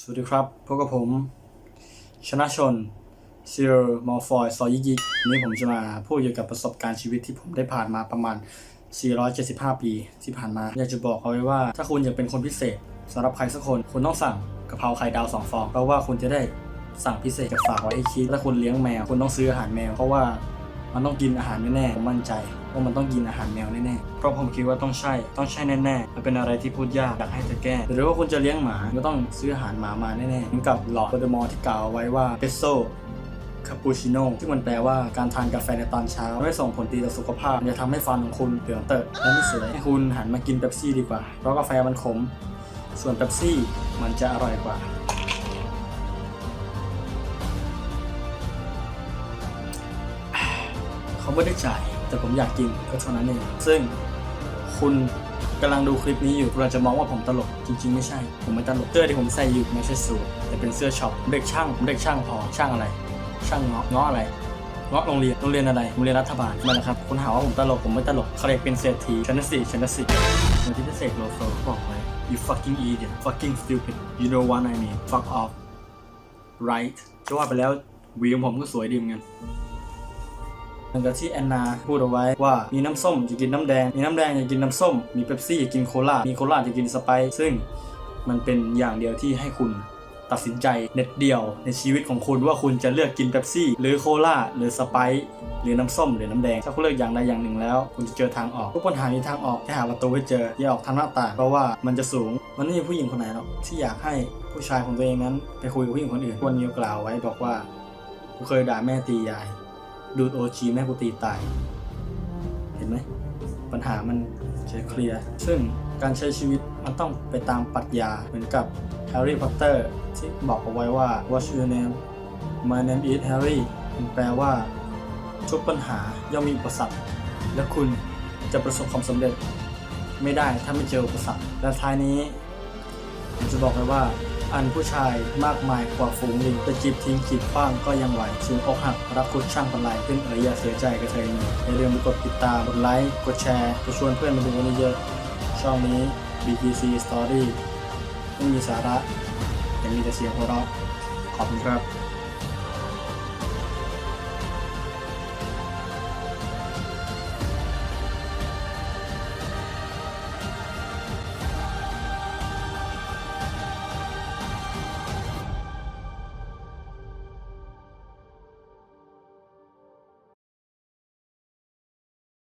สวัสดีครับพบกับผม ชนะชนซีโรมอลฟอยซอยยิกวันนี้ผมจะมาพูดเกี่ยวกับประสบการณ์ชีวิตที่ผมได้ผ่านมาประมาณ 475 ปีที่ผ่านมา อยากจะบอกเอาไว้ว่า ถ้าคุณอยากเป็นคนพิเศษสำหรับใครสักคน คุณต้องสั่งกะเพราไข่ดาว 2 ฟอง เพราะว่าคุณจะได้สั่งพิเศษจะฝากไว้ให้คิดถ้าคุณเลี้ยงแมว คุณต้องซื้ออาหารแมว เพราะว่า มันต้องกินอาหารแน่ๆผมมั่นใจว่ามันต้องกินอาหารแมวแน่ๆ เพราะผมคิดว่าต้องใช่ ต้องใช่แน่ๆ มันเป็นอะไรที่พูดยากอยากให้เธอแก้ หรือว่าคุณจะเลี้ยงหมาก็ต้องซื้ออาหารหมามาแน่ๆเหมือนกับหลอดโปรโดมอที่กล่าวเอาไว้ว่าเปโซคาปูชิโน่ที่งมันแปลว่าการทานกาแฟในตอนเช้าไม่ส่งผลดีต่อสุขภาพจะทำให้ฟันของคุณเหลืองเติบและไม่สวยให้คุณหันมากินเป๊ปซี่ดีกว่า เพราะกาแฟมันขม ส่วนเป๊ปซี่มันจะอร่อยกว่า เขาไม่ได้จ่าย แต่ผมอยากกินก็เท่านั้นเองซึ่งคุณกำลังดูคลิปนี้อยู่คุณอาจจะมองว่าผมตลก จริง ๆ ไม่ใช่ ผมไม่ตลกเสื้อที่ผมใส่อยู่ไม่ใช่สูทแต่เป็นเสื้อช็อปเด็กช่างผมเด็กช่างพอช่างอะไร ช่างเงาะเงาะอะไรเงาะโรงเรียนโรงเรียนอะไรโรงเรียนรัฐบาลนั่นแหละครับคุณหาว่าผมตลกผมไม่ตลกเขาเรียกเป็นเศรษฐีชั้นสี่ชั้นสี่เหมือนที่พิเศษโลโซเขาบอกไว้ you fucking idiot fucking stupid you know what I mean fuck off right จะว่าไปแล้ววีของผมก็สวยดีเหมือนกัน เหมือนกับที่แอนนาพูดเอาไว้ว่ามีน้ำส้มจะกินน้ำแดง มีน้ำแดงจะกินน้ำส้ม มีเป๊ปซี่จะกินโคลามีโคลาจะกินสไปซ์ซึ่งมันเป็นอย่างเดียวที่ให้คุณตัดสินใจเน็ตเดียวในชีวิตของคุณว่าคุณจะเลือกกินเป๊ปซี่ หรือโคลาหรือสไปซ์หรือน้ำส้มหรือน้ำแดง ถ้าคุณเลือกอย่างใดอย่างหนึ่งแล้ว คุณจะเจอทางออกทุกปัญหามีทางออกแค่หาประตูให้เจออย่าออกทางหน้าต่างเพราะว่ามันจะสูงมันไม่มีผู้หญิงคนไหนหรอกที่อยากให้ผู้ชายของตัวเองนั้น ไปคุยกับผู้หญิงคนอื่นวันนี้กล่าวไว้บอกว่ากูเคยด่าแม่ตียาย ดูดโอจีแม่กูตีตาย เห็นไหม ปัญหามันจะเคลียร์ ซึ่งการใช้ชีวิตมันต้องไปตามปรัชญาเหมือนกับแฮร์รี่พอตเตอร์ที่บอกเอาไว้ว่า What's your name My name is Harry มันแปลว่าทุกปัญหาย่อมมีอุปสรรค และคุณจะประสบความสำเร็จ ไม่ได้ถ้าไม่เจออุปสรรค และท้ายนี้ผมจะบอกเลยว่า อันผู้ชายมากมายกว่าฝูงลิงจะจีบทิ้งจีบขว้างก็ยังไหวถึงอกหักรักคุดช่างปันไลขึ้นเอ๋ยอย่าเสียใจกระเทยอย่าลืมกดติดตามกดไลค์กดแชร์กดชวนเพื่อนมาดูกันเยอะช่องนี้ BTC Story ไม่มีสาระแต่มีแต่เสียงหัวเราะขอบคุณครับ